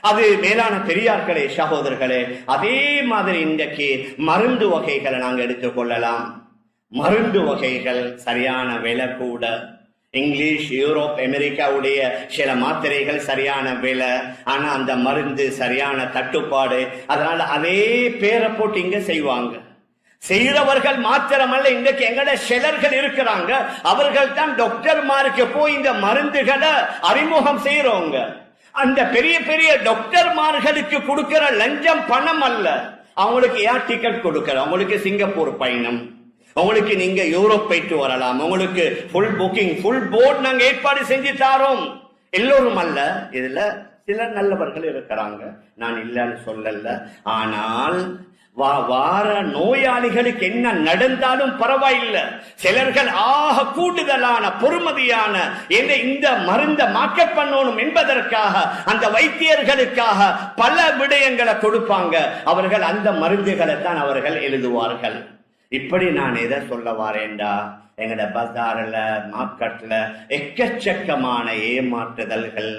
அது மேலான பெரியார்களே சகோதரர்களே அதே மாதிரி இன்றைக்கு மருந்து வகைகளை நாங்கள் எடுத்துக்கொள்ளலாம் மருந்து வகைகள் சரியான விலை கூட. இங்கிலீஷ் யூரோப் அமெரிக்காவுடைய சில மாத்திரைகள் சரியான விலை. ஆனா அந்த மருந்து சரியான தட்டுப்பாடு. அதனால அதே பேரை போட்டு இங்க செய்வாங்க. செய்யறவர்கள் மாத்திரமல்ல இன்றைக்கு எங்கட சிலர்கள் இருக்கிறாங்க. அவர்கள் தான் டாக்டர்மாருக்கு போய் இந்த மருந்துகளை அறிமுகம் செய்யறவங்க அந்த பெரிய பெரிய டாக்டர்மார்களுக்கு கொடுக்கிற லஞ்சம் பணம் அல்ல. அவங்களுக்கு ஏன் டிக்கெட் கொடுக்கற அவங்களுக்கு சிங்கப்பூர் பயணம். உங்களுக்கு நீங்க யூரோப் போயிட்டு வரலாம். உங்களுக்கு ஃபுல் புக்கிங் ஃபுல் போர்ட் நாங்க ஏற்பாடு செஞ்சு தாரோம். எல்லோரும் அல்ல. இதுல சில நல்லவர்கள் இருக்கிறாங்க. நான் இல்லைன்னு சொல்லல. ஆனால் வார நோயாளிகளுக்கு என்ன நடந்தாலும் பரவாயில்லை. சிலர்கள் ஆக கூடுதலான பொறுமதியான என்ன இந்த மருந்த மார்க்கெட் பண்ணணும் என்பதற்காக அந்த வைத்தியர்களுக்காக பல விடயங்களை கொடுப்பாங்க. அவர்கள் அந்த மருந்துகளை தான் அவர்கள் எழுதுவார்கள். இப்படி நான் எதை சொல்ல வாரேன்டா? எங்கட பஜாரில் மார்க்கெட்டில் எக்கச்சக்கமான ஏமாற்றுதல்கள்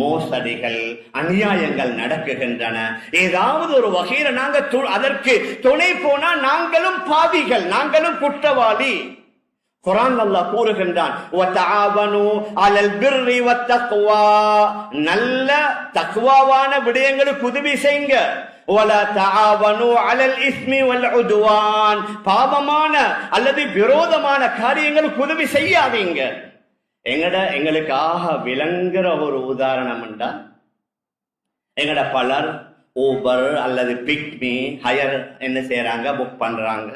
மோசடிகள் அநியாயங்கள் நடக்குகின்றன. ஏதாவது ஒரு வகையில நாங்க அதற்கு துணை போனா நாங்களும் பாவிகள் நாங்களும் குற்றவாளி. குரான் அல்லாஹ் கூறுகின்றான் அலல் நல்ல தக்குவாவான விடயங்களுக்கு உதவி செய்யுங்க. அலல் இஸ்மி உதுவான்." பாவமான அல்லது விரோதமான காரியங்களுக்கு உதவி செய்யாதீங்க எங்கட எங்களுக்காக விளங்குற ஒரு உதாரணம் உண்டா எங்கட பலர் ஊபர் அல்லது பிக்மி ஹையர் என்ன செய்யறாங்க புக் பண்றாங்க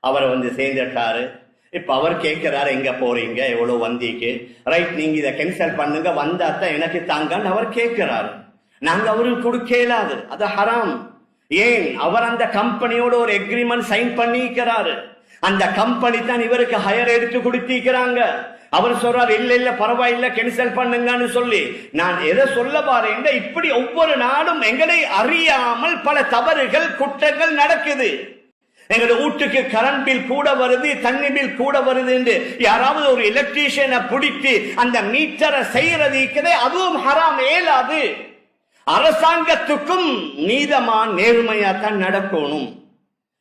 அவர் வந்து சேர்ந்துட்டாரு இப்ப அவர் கேட்கிறாரு எங்க போறீங்க எவ்வளவு வந்திக்கு ரைட் நீங்க இதை கேன்சல் பண்ணுங்க வந்தாத்தான் எனக்கு தாங்கன்னு அவர் கேட்கிறாரு நாங்க அவருக்கு கொடுக்க இயலாது அது ஹராம். ஏன்? அவர் அந்த கம்பெனியோட ஒரு எக்ரிமெண்ட் சைன் பண்ணிக்கிறாரு. அந்த கம்பெனி தான் இவருக்கு ஹையர் எடுத்து கொடுத்திருக்கிறாங்க. அவர் சொல்றார் இல்ல இல்ல பரவாயில்ல கேன்சல் பண்ணுங்கன்னு சொல்லி. நான் எதை சொல்ல பாருங்க இப்படி ஒவ்வொரு நாளும் எங்களை அறியாமல் பல தவறுகள் குற்றங்கள் நடக்குது. எங்களோட வீட்டுக்கு கரண்ட் பில் கூட வருது தண்ணி பில் கூட வருது என்று யாராவது ஒரு எலக்ட்ரீஷியனை பிடித்து அந்த மீட்டரை செய்யறது இருக்கிறதே அதுவும் ஹராம் ஏலாது. அரசாங்கத்துக்கும் நீதமா நேர்மையா தான் நடக்கணும்.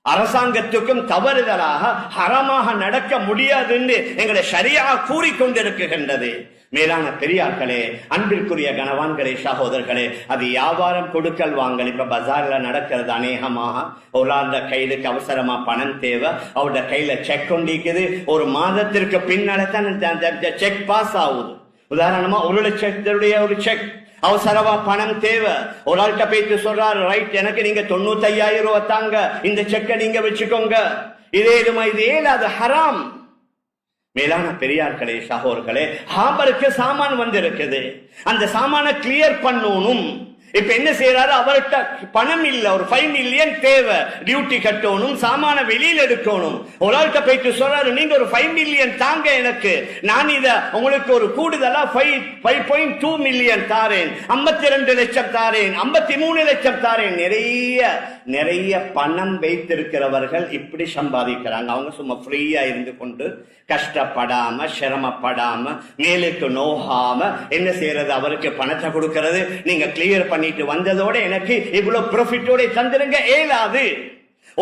அரசாங்கத்துக்கும் தவறுதலாக ஹரமாக நடக்க முடியாதுன்னு எங்களை சரியா கூறிக்கொண்டிருக்கின்றது மேலான பெரியார்களே அன்பிற்குரிய கனவான்களே சகோதரர்களே அது வியாபாரம் கொடுக்கல் வாங்கல். இப்ப பஜார்ல நடக்கிறது அநேகமாக. ஒரு கையிலுக்கு அவசரமா பணம் தேவை. அவரோட கையில செக் கொண்டிருக்குது. ஒரு மாதத்திற்கு பின்னால தான் செக் பாஸ் ஆகுது. உதாரணமா ஒரு லட்சத்தினுடைய ஒரு செக் அவசரமா பணம் தேவை. ஒரு ஆள்கிட்ட போயிட்டு சொல்றாரு ரைட் எனக்கு நீங்க தொண்ணூத்தி ஐயாயிரம் ரூபாய் தாங்க. இந்த செக்கை நீங்க வச்சுக்கோங்க. இதே இதுமா இது ஏல அது ஹராம்? மேலான பெரியார்களே சகோர்களே ஹாபருக்கு சாமான் வந்திருக்குது. அந்த சாமானை கிளியர் பண்ணணும். இப்ப என்ன செய்யறாரு அவர்கிட்ட பணம் இல்ல ஒரு ஃபைவ் மில்லியன் தேவை. டியூட்டி கட்டணும் சாமான வெளியில எடுக்கணும். ஒரு ஆள்கிட்ட போயிட்டு சொல்றாரு நீங்க ஒரு ஃபைவ் மில்லியன் தாங்க எனக்கு. நான் இத உங்களுக்கு ஒரு கூடுதலா five five point two million தாரேன். ஐம்பத்தி ரெண்டு லட்சம் தாரேன். ஐம்பத்தி மூணு லட்சம் தாரேன். நிறைய நிறைய பணம் வைத்திருக்கிறவர்கள் இப்படி சம்பாதிக்கிறாங்க. அவங்க சும்மா ஃப்ரீயா இருந்து கொண்டு கஷ்டப்படாம சிரமப்படாம மேலுக்கு நோகாம என்ன செய்யறது? அவருக்கு பணத்தை கொடுக்கறது. நீங்க கிளியர் பண்ணிட்டு வந்ததோட எனக்கு இவ்வளவு ப்ராஃபிட்டோட தந்துருங்க ஏலாது.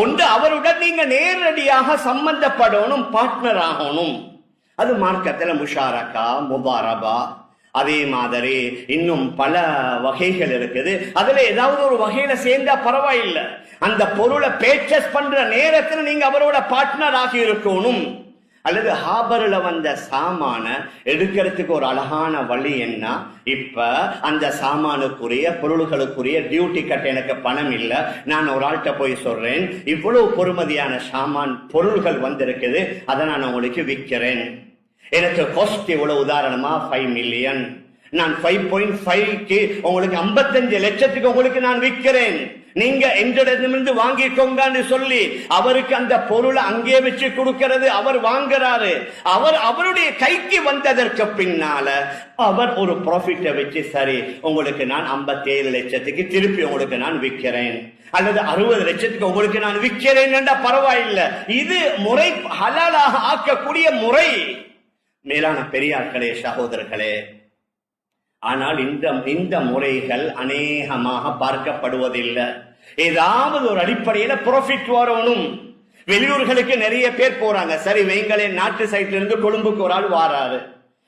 ஒன்று அவருடன் நீங்க நேரடியாக சம்பந்தப்படணும் பார்ட்னர் ஆகணும். அது மார்க்கத்துல முஷாரக்கா முபாரபா. அதே மாதிரி இன்னும் பல வகைகள் இருக்குது. அதுல ஏதாவது ஒரு வகையில சேர்ந்தா பரவாயில்லை. அந்த பொருளை பேச்சஸ் பண்ற நேரத்தில் நீங்க அவரோட பார்ட்னர் ஆகி இருக்கணும். அல்லது ஹாபரில் வந்த சாமான எடுக்கிறதுக்கு ஒரு அழகான வழி என்ன? இப்ப அந்த சாமானுக்குரிய பொருள்களுக்குரிய டியூட்டி கட்ட எனக்கு பணம் இல்லை. நான் ஒரு ஆள்கிட்ட போய் சொல்றேன் இவ்வளவு பொறுமதியான சாமான் பொருள்கள் வந்திருக்குது அதை நான் உங்களுக்கு விற்கிறேன் எனக்கு காஸ்ட் இவ்வளவு உதாரணமா ஃபைவ் மில்லியன் நான் ஃபைவ் பாயிண்ட் ஃபைவ்க்கு உங்களுக்கு ஐம்பத்தஞ்சு லட்சத்துக்கு உங்களுக்கு நான் விற்கிறேன். நீங்க எங்களிடமிருந்து வாங்கிக்கோங்கன்னு சொல்லி அவருக்கு அந்த பொருளை அங்கே வச்சு கொடுக்கிறது அவர் வாங்குறாரு. அவர் அவருடைய கைக்கு வந்ததற்கு பின்னால அவர் ஒரு ப்ராஃபிட்டை வச்சு சரி உங்களுக்கு நான் 57 லட்சத்துக்கு திருப்பி உங்களுக்கு நான் விற்கிறேன். அல்லது அறுபது லட்சத்துக்கு உங்களுக்கு நான் விற்கிறேன் என்ற பரவாயில்லை. இது முறை ஹலாலாக ஆக்கக்கூடிய முறை. மேலான பெரியார்களே சகோதரர்களே ஆனால் இந்த இந்த முறைகள் அநேகமாக பார்க்கப்படுவதில்லை. ஏதாவது ஒரு அடிப்படையில ப்ராஃபிட் வரணும். வெளியூர்களுக்கு நிறைய பேர் போறாங்க. சரி வைங்களே நாட்டு சைட்ல இருந்து கொழும்புக்கு ஒரு ஆள் வாராரு.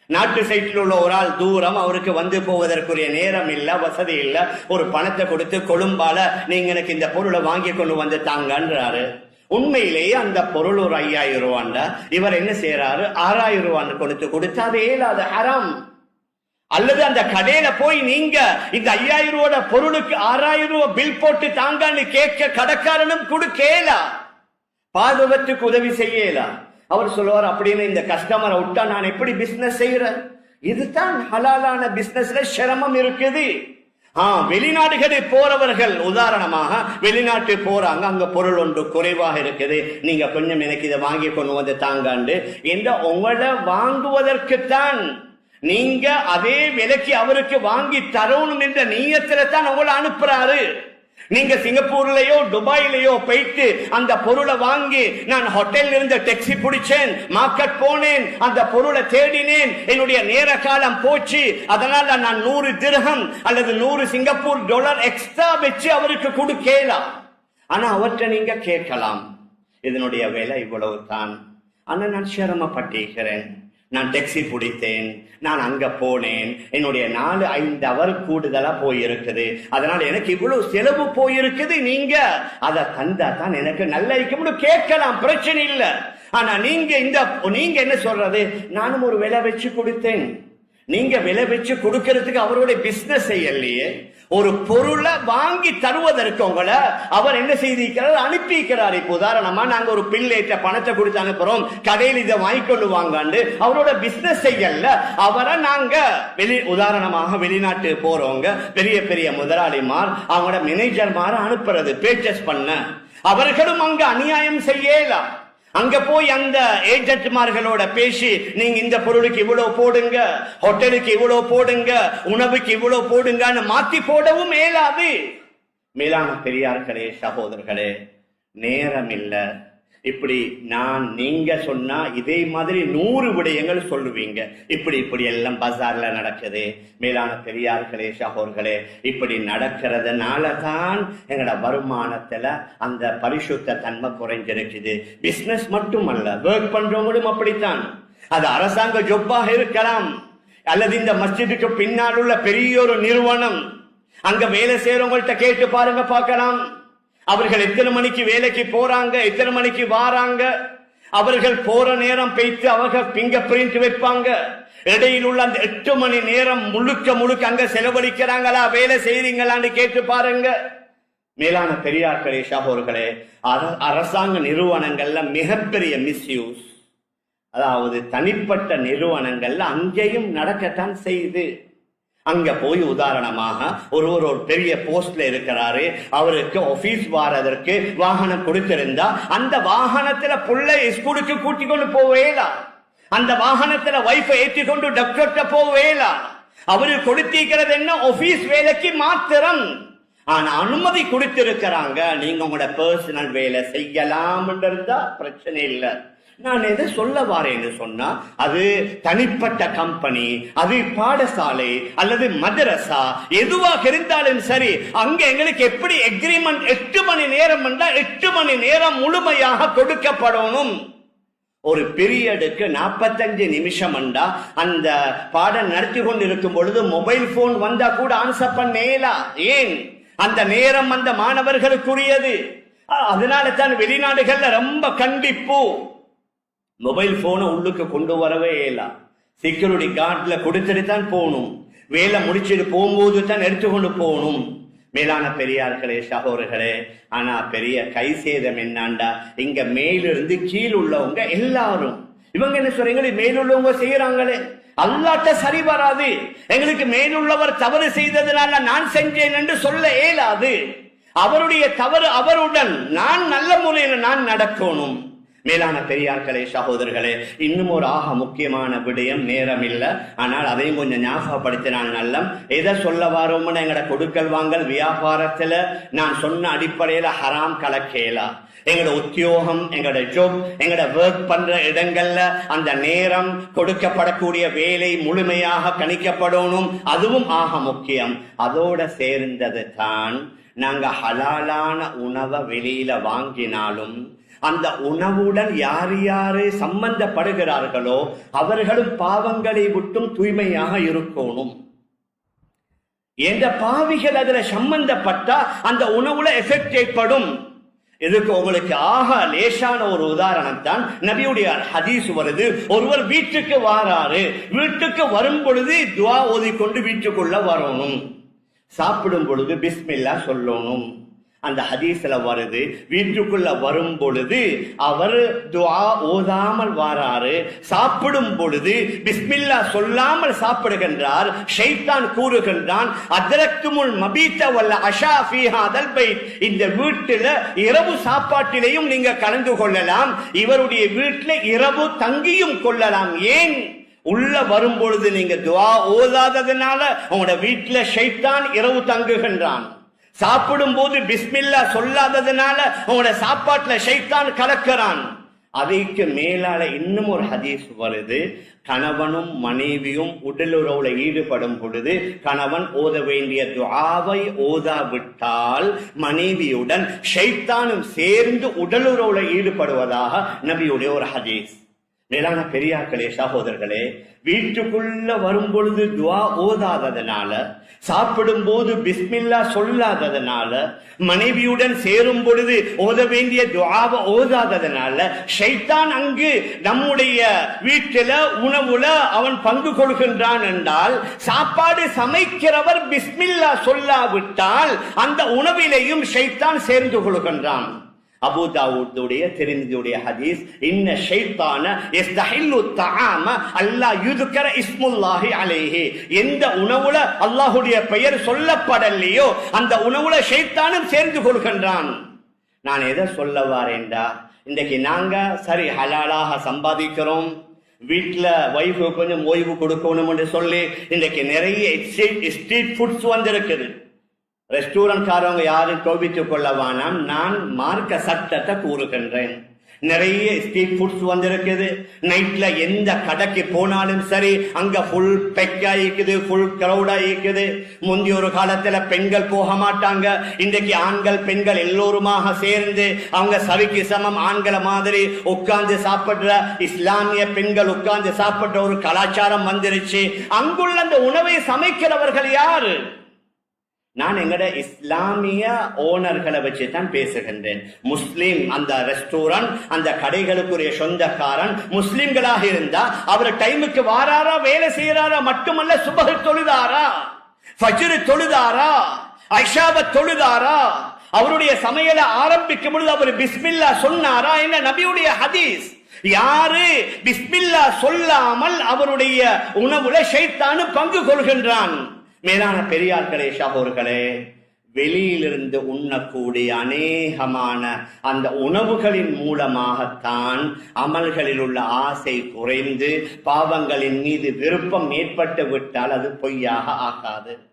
நாட்டு சைட்டில் உள்ள ஒரு ஆள் தூரம் அவருக்கு வந்து போவதற்குரிய நேரம் இல்ல வசதி இல்ல. ஒரு பணத்தை கொடுத்து கொழும்பால நீங்க எனக்கு இந்த பொருளை வாங்கி கொண்டு வந்து தாங்கன்றாரு. உண்மையிலேயே அந்த பொருள் ஒரு ஐயாயிரம் ரூபாண்ட இவர் என்ன செய்யறாரு ஆறாயிரம் ரூபான்னு கொடுத்து கொடுத்து அது ஏலாது ஹராம். அல்லது அந்த கடையில போய் நீங்க இந்த ஐயாயிரம் ரூபாய் பொருளுக்கு ஆறாயிரம் ரூபாய் பில் போட்டு தாங்கன்னு கேட்க கடைக்காரனும் கொடுக்கேலா பாதுகாத்துக்கு உதவி செய்யலா. அவர் சொல்லுவார் அப்படின்னு இந்த கஸ்டமரை விட்டா நான் எப்படி பிசினஸ் செய்யறேன்? இதுதான் ஹலாலான பிசினஸ்ல சிரமம் இருக்குது. ஆஹ் வெளிநாடுகளில் போறவர்கள் உதாரணமாக வெளிநாட்டு போறாங்க அங்க பொருள் ஒன்று குறைவாக இருக்குது. நீங்க கொஞ்சம் எனக்கு இதை வாங்கி கொண்டு வந்து தாங்காண்டு. இந்த உங்களை வாங்குவதற்குத்தான் நீங்க அதே விலைக்கு அவருக்கு வாங்கி தரணும் என்ற நீயத்துல தான் உங்களை அனுப்புறாரு. நீங்க சிங்கப்பூர்லயோ துபாயிலயோ போயிட்டு அந்த பொருளை வாங்கி நான் ஹோட்டல்ல இருந்து டாக்ஸி பிடிச்சேன் மார்க்கெட் போனேன் அந்த பொருளை தேடினேன் என்னுடைய நேர காலம் போச்சு. அதனால நான் நூறு திருகம் அல்லது நூறு சிங்கப்பூர் டாலர் எக்ஸ்ட்ரா வச்சு அவருக்கு கொடுக்கலாம் ஆனா அவற்றை நீங்க கேட்கலாம். இதனுடைய விலை இவ்வளவு தான் ஆனா நான் சிரமப்பட்டிருக்கிறேன். நான் டாக்ஸி பிடித்தேன் நான் அங்க போனேன். என்னுடைய நாலு ஐந்து அவர் கூடுதலா போயிருக்குது. அதனால எனக்கு இவ்வளவு செலவு போயிருக்குது நீங்க. அதை தந்தா தான் எனக்கு நல்ல இருக்கும்னு கேட்கலாம் பிரச்சனை இல்ல. ஆனா நீங்க இந்த நீங்க என்ன சொல்றது? நானும் ஒரு விலை வச்சு கொடுத்தேன். நீங்க விலை வச்சு கொடுக்கறதுக்கு அவருடைய பிசினஸ் செய்யலையே ஒரு பொருளை வாங்கி தருவதற்கு உங்களை அவர் என்ன செய்திருக்கிறார்? அனுப்பியிருக்கிறார். இப்போ உதாரணமா நாங்க ஒரு பிள்ளைகிட்ட பணத்தை கொடுத்து அனுப்புறோம். கடையில் இதை வாங்கிக்கொண்டு வாங்காண்டு. அவரோட பிசினஸ் செய்யல அவரை நாங்க வெளி உதாரணமாக வெளிநாட்டு போறவங்க பெரிய பெரிய முதலாளிமார் அவங்களோட மேனேஜர்மார அனுப்புறது பேச்சஸ் பண்ண. அவர்களும் அங்க அநியாயம் செய்யலாம். அங்க போய் அந்த ஏஜென்ட்மார்களோட பேசி நீங்க இந்த பொருளுக்கு இவ்வளவு போடுங்க ஹோட்டலுக்கு இவ்வளவு போடுங்க உணவுக்கு இவ்வளவு போடுங்கன்னு மாத்தி போடவும் மேலாது. மேலான பெரியார்களே சகோதரர்களே நேரம் இல்லை இப்படி நான் நீங்க சொன்னா இதே மாதிரி நூறு விடயங்கள் சொல்லுவீங்க. இப்படி இப்படி எல்லாம் பஜார்ல நடக்குது. மேலான பெரியார்களே சகோர்களே இப்படி நடக்கிறதுனால தான் எங்களோட வருமானத்துல அந்த பரிசுத்த தன்மை குறைஞ்சிருக்குது. பிசினஸ் மட்டுமல்ல ஒர்க் பண்றவங்களும் அப்படித்தான். அது அரசாங்க ஜொப்பாக இருக்கலாம். அல்லது இந்த மஸ்ஜிதுக்கு பின்னால் உள்ள பெரிய ஒரு நிறுவனம். அங்க வேலை செய்யறவங்கள்ட்ட கேட்டு பாருங்க பார்க்கலாம். அவர்கள் எத்தனை மணிக்கு வேலைக்கு போறாங்க எத்தனை மணிக்கு வாராங்க? அவர்கள் போற நேரம் பேய்த்து அவர்கள் பிங்கர் பிரிண்ட் வைப்பாங்க. இடையில் உள்ள அந்த எட்டு மணி நேரம் முழுக்க முழுக்க அங்க செலவழிக்கிறாங்களா வேலை செய்றீங்களான்னு கேட்டு பாருங்க. மேலான பெரியார்களே சகோர்களே அர- அரசாங்க நிறுவனங்கள்ல மிகப்பெரிய மிஸ்யூஸ் அதாவது தனிப்பட்ட நிறுவனங்கள்ல அங்கேயும் நடக்கத்தான் செய்யுது. அங்க போய் உதாரணமாக ஒருவர் ஒரு பெரிய போஸ்ட்ல இருக்கிறாரு. அவருக்கு ஆபீஸ் வாரதற்கு வாகனம் கொடுத்திருந்தா அந்த வாகனத்துல புள்ளை ஸ்கூலுக்கு கூட்டி கொண்டு போவேலா? அந்த வாகனத்துல வைஃபை ஏற்றி கொண்டு டாக்டர்கிட்ட போவேலா? அவரு கொடுத்திருக்கிறது என்ன? ஆபீஸ் வேலைக்கு மாத்திரம். ஆனா அனுமதி கொடுத்திருக்கிறாங்க. நீங்க உங்களோட பர்சனல் வேலை செய்யலாம் இருந்தா பிரச்சனை இல்லை. நான் எதை சொல்ல வாரேன்னு சொன்னா அது தனிப்பட்ட கம்பெனி அது பாடசாலை அல்லது மதரசா எதுவாக இருந்தாலும் சரி அங்க எங்களுக்கு எப்படி எக்ரிமெண்ட் எட்டு மணி நேரம் என்றா எட்டு மணி நேரம் முழுமையாக கொடுக்கப்படணும். ஒரு பீரியடுக்கு நாற்பத்தஞ்சு நிமிஷம் அண்டா அந்த பாடம் நடத்தி கொண்டு இருக்கும் பொழுது மொபைல் போன் வந்தா கூட ஆன்சர் பண்ணேலா? ஏன்? அந்த நேரம் அந்த மாணவர்களுக்குரியது. அதனால தான் வெளிநாடுகள்ல ரொம்ப கண்டிப்பு. மொபைல் போனை உள்ளுக்கு கொண்டு வரவே இல்லை. செக்யூரிட்டி கார்டுல கொடுத்துட்டு தான் போகணும். வேலை முடிச்சிட்டு போகும்போது தான் எடுத்துக்கொண்டு போகணும். மேலான பெரியார்களே சகோதரர்களே ஆனா பெரிய கை சேதம் என்னாண்டா? இங்க மேலிருந்து கீழ் உள்ளவங்க எல்லாரும். இவங்க என்ன சொல்றீங்க மேலுள்ளவங்க செய்யறாங்களே அல்லாட்ட சரி வராது. எங்களுக்கு மேலுள்ளவர் தவறு செய்ததுனால நான் செஞ்சேன் என்று சொல்ல இயலாது. அவருடைய தவறு அவருடன். நான் நல்ல முறையில் நான் நடக்கணும். மேலான பெரியார்களே சகோதரர்களே இன்னும் ஒரு ஆக முக்கியமான விடயம் நேரம் இல்லை ஆனால் அதையும் கொஞ்சம் ஞாபகப்படுத்தினால் நல்ல எதை சொல்ல வரோம்னு எங்கட கொடுக்கல் வாங்கல் வியாபாரத்துல? நான் சொன்ன அடிப்படையில ஹராம் கலக்கேலா. எங்களோட உத்தியோகம் எங்களோட ஜோப் எங்களோட ஒர்க் பண்ற இடங்கள்ல அந்த நேரம் கொடுக்கப்படக்கூடிய வேலை முழுமையாக கணிக்கப்படணும். அதுவும் ஆக முக்கியம். அதோட சேர்ந்தது தான் நாங்க ஹலாலான உணவை வெளியில வாங்கினாலும் அந்த உணவுடன் யார் யாரே சம்பந்தப்படுகிறார்களோ அவர்களும் பாவங்களை விட்டும் தூய்மையாக இருக்கணும். எந்த பாவிகள் அதுல சம்பந்தப்பட்டா அந்த உணவுல எஃபெக்ட் ஏற்படும். இதுக்கு உங்களுக்கு ஆக லேசான ஒரு உதாரணம் தான் நபியுடைய ஹதீஸ் வருது. ஒருவர் வீட்டுக்கு வாராரு. வீட்டுக்கு வரும் பொழுது துவா ஓதிக்கொண்டு வீட்டுக்குள்ள வரணும். சாப்பிடும் பொழுது பிஸ்மில்லா சொல்லணும். அந்த ஹதீஸ்ல வருது வீட்டுக்குள்ள வரும் பொழுது அவர் துவா ஓதாமல் வாராரு சாப்பிடும் பொழுது பிஸ்மில்லா சொல்லாமல் சாப்பிடுகின்றார் ஷைத்தான் கூறுகின்றான் அதற்கு முன் மபீத்த வல்ல அஷா ஃபீஹாதல் பைத். இந்த வீட்டுல இரவு சாப்பாட்டிலையும் நீங்க கலந்து கொள்ளலாம் இவருடைய வீட்டில் இரவு தங்கியும் கொள்ளலாம் ஏன்? உள்ள வரும் பொழுது நீங்க துவா ஓதாததுனால உங்களோட வீட்டில் ஷைத்தான் இரவு தங்குகின்றான். சாப்பிடும் போது பிஸ்மில்லா சொல்லாததுனால உங்களோட சாப்பாட்டுல ஷைத்தான் கலக்கிறான். அதைக்கு மேலால இன்னும் ஒரு ஹதீஸ் வருது. கணவனும் மனைவியும் உடலுறவுல ஈடுபடும் பொழுது கணவன் ஓத வேண்டிய துவாவை ஓதாவிட்டால் மனைவியுடன் ஷைத்தானும் சேர்ந்து உடலுறவுல ஈடுபடுவதாக நபியுடைய ஒரு ஹதீஸ். மேலான பெரியாக்களே சகோதரர்களே வீட்டுக்குள்ள வரும் பொழுது துவா ஓதாததுனால சாப்பிடும் போது பிஸ்மில்லா சொல்லாததுனால மனைவியுடன் சேரும் பொழுது ஓத வேண்டிய துவாவை ஓதாததுனால ஷைத்தான் அங்கு நம்முடைய வீட்டில உணவுல அவன் பங்கு கொள்கின்றான் என்றால் சாப்பாடு சமைக்கிறவர் பிஸ்மில்லா சொல்லாவிட்டால் அந்த உணவிலேயும் ஷைத்தான் சேர்ந்து கொள்கின்றான். அபுதாவுடைய தெரிந்துடைய ஹதீஸ் இன்ன ஷைத்தான எஸ்தஹில்லு தஆம அல்லாஹ் யுதுக்கர இஸ்முல்லாஹி அலைஹி. எந்த உணவுல அல்லாஹ்வுடைய பெயர் சொல்லப்படலையோ அந்த உணவுல ஷைத்தானும் சேர்ந்து கொள்கின்றான். நான் எதை சொல்ல வரேன்டா? இன்றைக்கு நாங்க சரி ஹலாலாக சம்பாதிக்கிறோம். வீட்டில் ஒய்ஃபு கொஞ்சம் ஓய்வு கொடுக்கணும் என்று சொல்லி இன்றைக்கு நிறைய ஸ்ட்ரீட் ஃபுட்ஸ் வந்திருக்குது. ரெஸ்டாரண்ட் காரவங்க யாரும் கோபித்துக் கொள்ள வேணாம் நான் மார்க்க சட்டத்தை கூறுகின்றேன். நிறைய ஸ்ட்ரீட் ஃபுட்ஸ் வந்திருக்குது. நைட்ல எந்த கடைக்கு போனாலும் சரி அங்க ஃபுல் பெக்கா இருக்குது ஃபுல் கிரௌடா இருக்குது முந்தி ஒரு காலத்துல பெண்கள் போக மாட்டாங்க. இன்றைக்கு ஆண்கள் பெண்கள் எல்லோருமாக சேர்ந்து அவங்க சவிக்கு சமம் ஆண்களை மாதிரி உட்கார்ந்து சாப்பிடுற இஸ்லாமிய பெண்கள் உட்கார்ந்து சாப்பிடுற ஒரு கலாச்சாரம் வந்துருச்சு. அங்குள்ள அந்த உணவை சமைக்கிறவர்கள் யாரு? நான் எங்கட இஸ்லாமிய ஓனர்களை வச்சு தான் பேசுகின்றேன். முஸ்லீம் அந்த ரெஸ்டாரண்ட் அந்த கடைகளுக்குரிய சொந்தக்காரன் முஸ்லிம்களாக இருந்தா அவர் டைமுக்கு வாராரா வேலை செய்யறாரா மட்டுமல்ல சுபக தொழுதாரா? ஃபஜ்ரு தொழுதாரா? ஐஷாப தொழுதாரா? அவருடைய சமையலை ஆரம்பிக்கும் பொழுது அவர் பிஸ்மில்லா சொன்னாரா? என்ன நபியுடைய ஹதீஸ். யாரு பிஸ்மில்லா சொல்லாமல் அவருடைய உணவுல ஷைத்தானு பங்கு கொள்கின்றான். மேலான பெரியார்களே சகோர்களே வெளியிலிருந்து உண்ணக்கூடிய அநேகமான அந்த உணவுகளின் மூலமாகத்தான் அமல்களில் உள்ள ஆசை குறைந்து பாவங்களின் மீது விருப்பம் ஏற்பட்டு விட்டால் அது பொய்யாக ஆகாது.